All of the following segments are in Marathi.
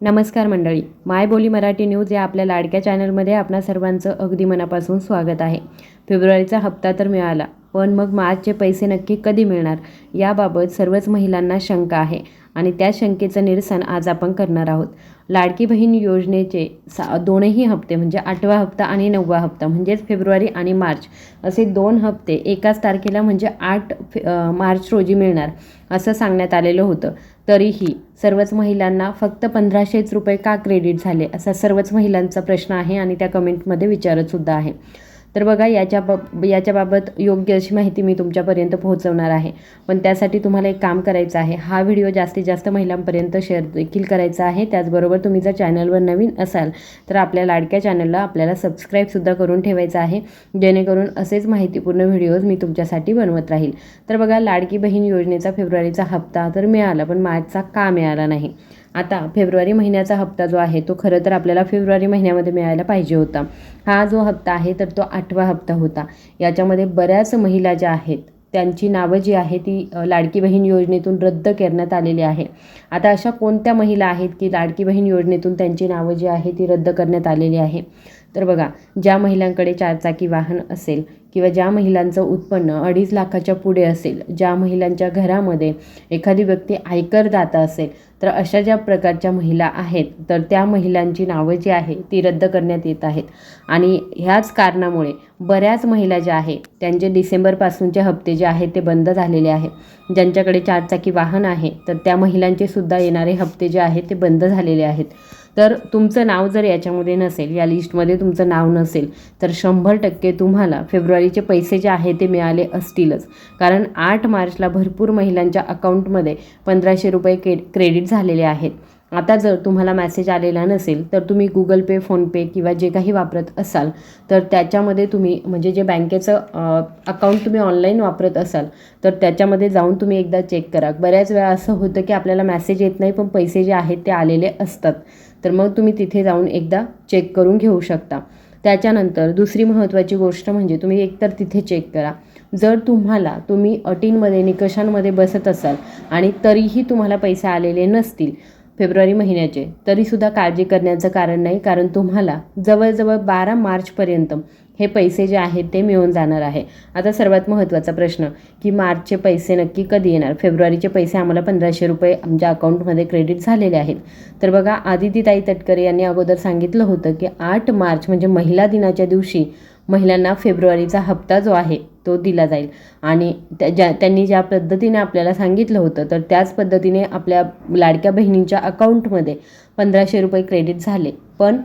नमस्कार मंडळी माय बोली मराठी न्यूज या आपल्या लाडक्या चॅनलमध्ये आपणा सर्वांचं अगदी मनापासून स्वागत आहे. फेब्रुवारीचा हप्ता तर मिळाला पण मग मार्चचे पैसे नक्की कधी मिळणार याबाबत सर्वच महिलांना शंका आहे आणि त्या शंकेचं निरसन आज आपण करणार आहोत. लाडकी बहीण योजनेचे सा दोनही हप्ते म्हणजे आठवा हप्ता आणि नववा हप्ता म्हणजेच फेब्रुवारी आणि मार्च असे दोन हप्ते एकाच तारखेला म्हणजे आठ फे मार्च रोजी मिळणार असं सांगण्यात आलेलं होतं. तरीही सर्वच महिलांना फक्त पंधराशेच रुपये का क्रेडिट झाले? असा सर्वच महिलांचा प्रश्न आहे आणि त्या कमेंटमध्ये विचारतसुद्धा आहे. तर बघा याच्या बाब याच्याबाबत योग्य अशी माहिती मी तुमच्यापर्यंत पोहोचवणार आहे. पण त्यासाठी तुम्हाला एक काम करायचं आहे. हा व्हिडिओ जास्तीत जास्त महिलांपर्यंत शेअर देखील करायचा आहे. त्याचबरोबर तुम्ही जर चॅनलवर नवीन असाल तर आपल्या लाडक्या चॅनलला आपल्याला सबस्क्राईबसुद्धा करून ठेवायचं आहे. जेणेकरून असेच माहितीपूर्ण व्हिडिओज मी तुमच्यासाठी बनवत राहील. तर बघा लाडकी बहीण योजनेचा फेब्रुवारीचा हप्ता तर मिळाला पण मार्चचा का मिळाला नाही? आता फेब्रुवारी महिन्याचा हप्ता जो आहे तो खरं तर आपल्याला फेब्रुवारी महिन्यामध्ये मिळायला पाहिजे होता. हा जो हप्ता आहे तर तो आठवा हप्ता होता. याच्यामध्ये बऱ्याच महिला ज्या आहेत त्यांची नावं जी आहे ती लाडकी बहीण योजनेतून रद्द करण्यात आलेली आहे. आता अशा कोणत्या महिला आहेत की लाडकी बहीण योजनेतून त्यांची नावं जी आहे ती रद्द करण्यात आलेली आहे? तर बघा ज्या महिलांकडे चारचाकी वाहन असेल किंवा ज्या महिलांचं उत्पन्न अडीच लाखाच्या पुढे असेल ज्या महिलांच्या घरामध्ये एखादी व्यक्ती आयकरदाता असेल तर अशा ज्या प्रकारच्या महिला आहेत तर त्या महिलांची नावं जी आहे ती रद्द करण्यात येत आहेत. आणि ह्याच कारणामुळे बऱ्याच महिला ज्या आहे त्यांचे डिसेंबरपासूनचे हप्ते जे आहेत ते बंद झालेले आहेत. ज्यांच्याकडे चारचाकी वाहन आहे तर त्या महिलांचे सुद्धा येणारे हप्ते जे आहेत ते बंद झालेले आहेत. तर तुमचं नाव जर याच्यामध्ये नसेल या लिस्टमध्ये तुमचं नाव नसेल तर शंभर टक्के तुम्हाला फेब्रुवारीचे पैसे जे आहे ते मिळाले असतीलच. कारण आठ मार्चला भरपूर महिलांच्या अकाउंटमध्ये पंधराशे रुपये के क्रेडिट झालेले आहेत. आता जर तुम्हाला मॅसेज आलेला नसेल तर तुम्ही गुगल पे फोनपे किंवा जे काही वापरत असाल तर त्याच्यामध्ये तुम्ही म्हणजे जे बँकेचं अकाउंट तुम्ही ऑनलाईन वापरत असाल तर त्याच्यामध्ये जाऊन तुम्ही एकदा चेक करा. बऱ्याच वेळा असं होतं की आपल्याला मॅसेज येत नाही पण पैसे जे आहेत ते आलेले असतात. तर मग तुम्ही तिथे जाऊन एकदा चेक करून घेऊ शकता. त्याच्यानंतर दुसरी महत्त्वाची गोष्ट म्हणजे तुम्ही एकतर तिथे चेक करा. जर तुम्हाला तुम्ही अटींमध्ये निकषांमध्ये बसत असाल आणि तरीही तुम्हाला पैसे आलेले नसतील फेब्रुवारी महिन्याचे. तरीसुद्धा काळजी करण्याचं कारण नाही कारण तुम्हाला जवळजवळ बारा मार्चपर्यंत हे पैसे जे आहेत ते मिळून जाणार आहे. आता सर्वात महत्त्वाचा प्रश्न की मार्चचे पैसे नक्की कधी येणार? फेब्रुवारीचे पैसे आम्हाला पंधराशे रुपये आमच्या अकाउंटमध्ये क्रेडिट झालेले आहेत. तर बघा आदितीताई तटकरे यांनी अगोदर सांगितलं होतं की आठ मार्च म्हणजे महिला दिनाच्या दिवशी महिलांना फेब्रुवारीचा हप्ता जो आहे तो दिला जाईल. आणि त्या ज्या त्यांनी ज्या पद्धतीने आपल्याला सांगितलं होतं तर त्याच पद्धतीने आपल्या लाडक्या बहिणींच्या अकाउंटमध्ये पंधराशे रुपये क्रेडिट झाले. पण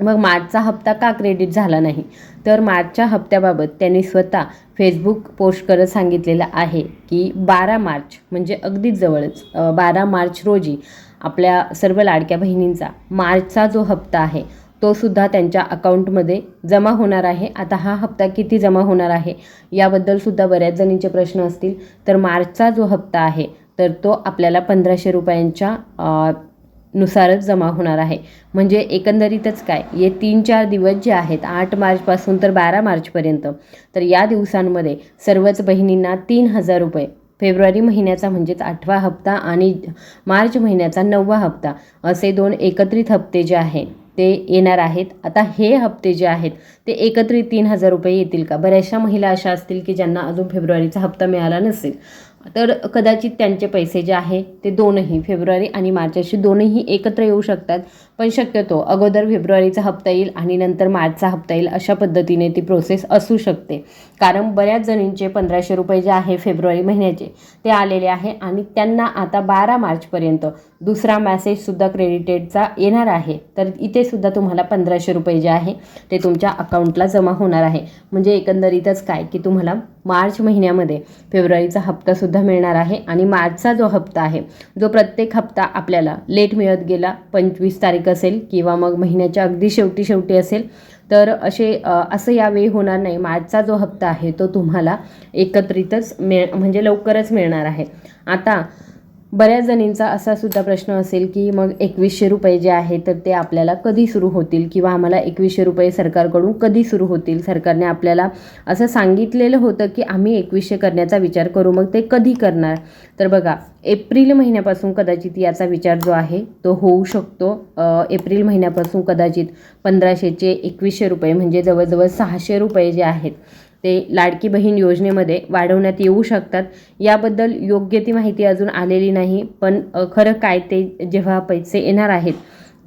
मग मार्चचा हप्ता का क्रेडिट झाला नाही? तर मार्चच्या हप्त्याबाबत त्यांनी स्वतः फेसबुक पोस्ट करत सांगितलेलं आहे की बारा मार्च म्हणजे अगदीच जवळच बारा मार्च रोजी आपल्या सर्व लाडक्या बहिणींचा मार्चचा जो हप्ता आहे तो सुद्धा त्यांच्या अकाउंटमध्ये जमा होणार आहे. आता हा हप्ता किती जमा होणार आहे? याबद्दल सुद्धा बऱ्याच जणींचे प्रश्न असतील. तर मार्चचा जो हप्ता आहे तर तो आपल्याला पंधराशे रुपयांच्या नुसारच जमा होणार आहे. म्हणजे एकंदरीतच काय? हे तीन चार दिवस जे आहेत आठ मार्चपासून तर बारा मार्चपर्यंत तर या दिवसांमध्ये सर्वच बहिणींना तीन हजार रुपये. फेब्रुवारी महिन्याचा म्हणजेच आठवा हप्ता आणि मार्च महिन्याचा नववा हप्ता असे दोन एकत्रित हप्ते जे आहे ते येणार आहेत. आता हे हप्ते जे आहेत ते एकत्रित तीन हजार रुपये येतील का? बऱ्याचशा महिला अशा असतील की ज्यांना अजून फेब्रुवारीचा हप्ता मिळाला नसेल. तर कदाचित त्यांचे पैसे जे आहे ते दोनही फेब्रुवारी आणि मार्च असे दोनही एकत्र येऊ शकतात. पण शक्यतो अगोदर फेब्रुवारीचा हप्ता येईल आणि नंतर मार्चचा हप्ता येईल अशा पद्धतीने ती प्रोसेस असू शकते. कारण बऱ्याच जणींचे पंधराशे रुपये जे आहे फेब्रुवारी महिन्याचे ते आलेले आहे आणि त्यांना आता बारा मार्चपर्यंत दुसरा मॅसेजसुद्धा क्रेडिटेडचा येणार आहे. तर इथे सुद्धा तुम्हाला पंधराशे रुपये जे आहे ते तुमच्या अकाउंटला जमा होणार आहे. म्हणजे एकंदरीतच काय की तुम्हाला मार्च महिन्यामध्ये फेब्रुवारीचा हप्तासुद्धा मिळणार आहे आणि मार्चचा जो हप्ता आहे जो प्रत्येक हप्ता आपल्याला लेट मिळत गेला पंचवीस तारीख असेल किंवा मग महिन्याच्या अगदी शेवटी शेवटी असेल तर असे असं यावेळी होणार नाही. मार्चचा जो हप्ता आहे तो तुम्हाला एकत्रितच मिळ म्हणजे लवकरच मिळणार आहे. आता बऱ्याच जणींचा असा सुद्धा प्रश्न असेल की मग एकवीसशे रुपये जे आहे तर ते आपल्याला कधी सुरू होतील? किंवा आम्हाला एकवीसशे रुपये सरकारकडून कधी सुरू होतील? सरकारने आपल्याला असं सांगितलेलं होतं की आम्ही एकवीसशे करण्याचा विचार करू मग ते कधी करणार? तर बघा एप्रिल महिन्यापासून कदाचित याचा विचार जो आहे तो होऊ शकतो. एप्रिल महिन्यापासून कदाचित पंधराशेचे एकवीसशे रुपये म्हणजे जवळजवळ सहाशे रुपये जे आहेत ते लाडकी बहीण योजनेमध्ये वाढवण्यात येऊ शकतात. याबद्दल योग्य ती माहिती अजून आलेली नाही पण खरं काय ते जेव्हा पैसे येणार आहेत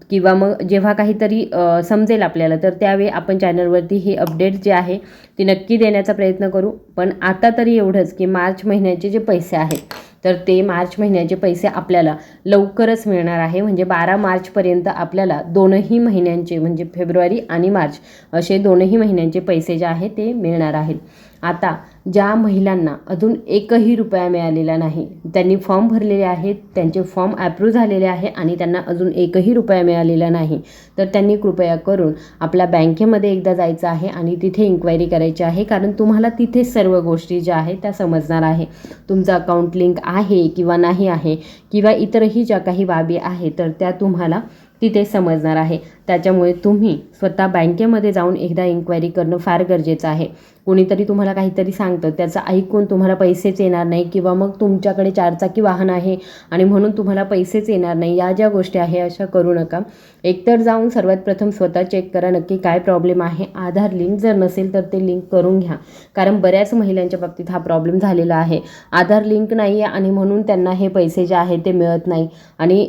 किंवा मग जेव्हा काहीतरी समजेल आपल्याला तर त्यावेळी आपण चॅनलवरती हे अपडेट जे आहे ते नक्की देण्याचा प्रयत्न करू. पण आता तरी एवढंच की मार्च महिन्याचे जे पैसे आहेत तर ते मार्च महिन्याचे पैसे आपल्याला लवकरच मिळणार आहे. म्हणजे बारा मार्चपर्यंत आपल्याला दोनही महिन्यांचे म्हणजे फेब्रुवारी आणि मार्च असे दोनही महिन्यांचे पैसे जे आहे ते मिळणार आहेत. आता ज्या महिलांना अजून एकही रुपया मिळालेला नाही त्यांनी फॉर्म भरलेले आहेत त्यांचे फॉर्म ॲप्रूव्ह झालेले आहे आणि त्यांना अजून एकही रुपया मिळालेला नाही तर त्यांनी कृपया करून आपल्या बँकेमध्ये एकदा जायचं आहे आणि तिथे इन्क्वायरी करायची आहे कारण तुम्हाला तिथे सर्व गोष्टी ज्या आहेत त्या समजणार आहे. तुमचं अकाउंट लिंक आहे किंवा नाही आहे किंवा इतरही ज्या काही बाबी आहे तर त्या तुम्हाला तिथे समजणार आहे. त्याच्यामुळे तुम्ही स्वतः बँकेमध्ये जाऊन एकदा इन्क्वायरी करणं फार गरजेचं आहे. कोणीतरी तुम्हाला काहीतरी सांगतं. त्याचं ऐकून तुम्हाला पैसेच येणार नाही किंवा मग तुमच्याकडे चारचाकी वाहन आहे आणि म्हणून तुम्हाला पैसेच येणार नाही. या ज्या गोष्टी आहे अशा करू नका. एकतर जाऊन सर्वात प्रथम स्वतः चेक करा नक्की काय प्रॉब्लेम आहे. आधार लिंक जर नसेल तर ते लिंक करून घ्या. कारण बऱ्याच महिलांच्या बाबतीत हा प्रॉब्लेम झालेला आहे. आधार लिंक नाही आहे आणि म्हणून त्यांना हे पैसे जे आहे ते मिळत नाही. आणि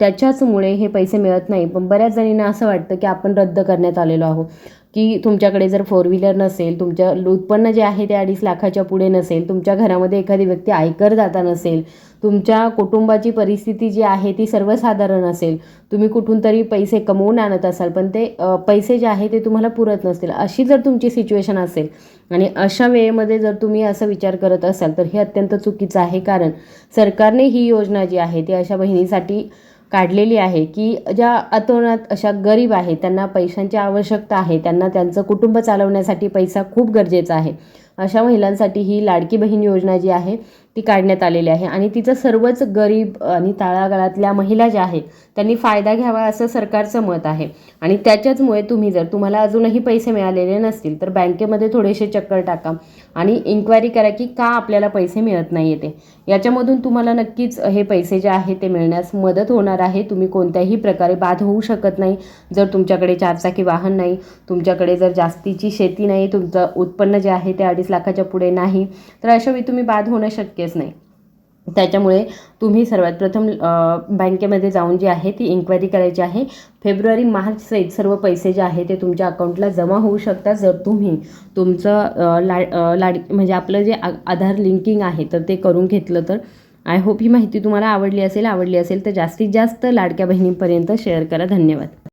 त्याच्याचमुळे हे पैसे मिळत नाही. पण बऱ्याच जणींना असं वाटतं की आपण रद्द करण्यात आलेलो आहोत. की तुमच्याकडे जर फोर व्हीलर नसेल तुमच्या उत्पन्न जे आहे ते अडीच लाखाच्या पुढे नसेल तुमच्या घरामध्ये एखादी व्यक्ती आयकर दाता नसेल तुमच्या कुटुंबाची परिस्थिती जी आहे ती सर्वसाधारण असेल तुम्ही कुठून तरी पैसे कमवून आणत असाल पण ते पैसे जे आहे ते तुम्हाला पुरत नसतील. अशी जर तुमची सिच्युएशन असेल आणि अशा वेळेमध्ये जर तुम्ही असं विचार करत असाल तर हे अत्यंत चुकीचं आहे. कारण सरकारने ही योजना जी आहे ती अशा बहिणीसाठी काढलेली आहे की ज्या अतोनात अशा गरीब आहेत त्यांना पैशांची आवश्यकता आहे त्यांना त्यांचं कुटुंब चालवण्यासाठी पैसा खूप गरजेचा आहे. अशा महिलांसाठी ही लाडकी बहीण योजना जी आहे ती काढण्यात आलेली आहे. आणि तिचं सर्वच गरीब आणि तळागाळातल्या महिला ज्या आहेत त्यांनी फायदा घ्यावा असं सरकारचं मत आहे. आणि त्याच्याचमुळे तुम्ही जर तुम्हाला अजूनही पैसे मिळालेले नसतील तर बँकेमध्ये थोडेसे चक्कर टाका आणि इन्क्वायरी करा की का आपल्याला पैसे मिळत नाही येते. याच्यामधून तुम्हाला नक्कीच हे पैसे जे आहे ते मिळण्यास मदत होणार आहे. तुम्ही कोणत्याही प्रकारे बाद होऊ शकत नाही. जर तुमच्याकडे चारचाकी वाहन नाही तुमच्याकडे जर जास्तीची शेती नाही तुमचं उत्पन्न जे आहे ते अडीच लाखाच्या पुढे नाही. तर अशावेळी तुम्ही बाद होणं शक्यच नाही. त्याच्यामुळे तुम्ही सर्वात प्रथम बँकेमध्ये जाऊन जी आहे ती इन्क्वायरी करायची आहे. फेब्रुवारी मार्च सहित सर्व पैसे जे आहे ते तुमच्या अकाउंटला जमा होऊ शकतात जर तुम्ही तुमचं ला लाड म्हणजे आपलं जे आ- आधार लिंकिंग आहे तर ते करून घेतलं तर. आय होप ही माहिती तुम्हाला आवडली असेल आवडली असेल तर जास्तीत जास्त लाडक्या बहिणींपर्यंत शेअर करा. धन्यवाद.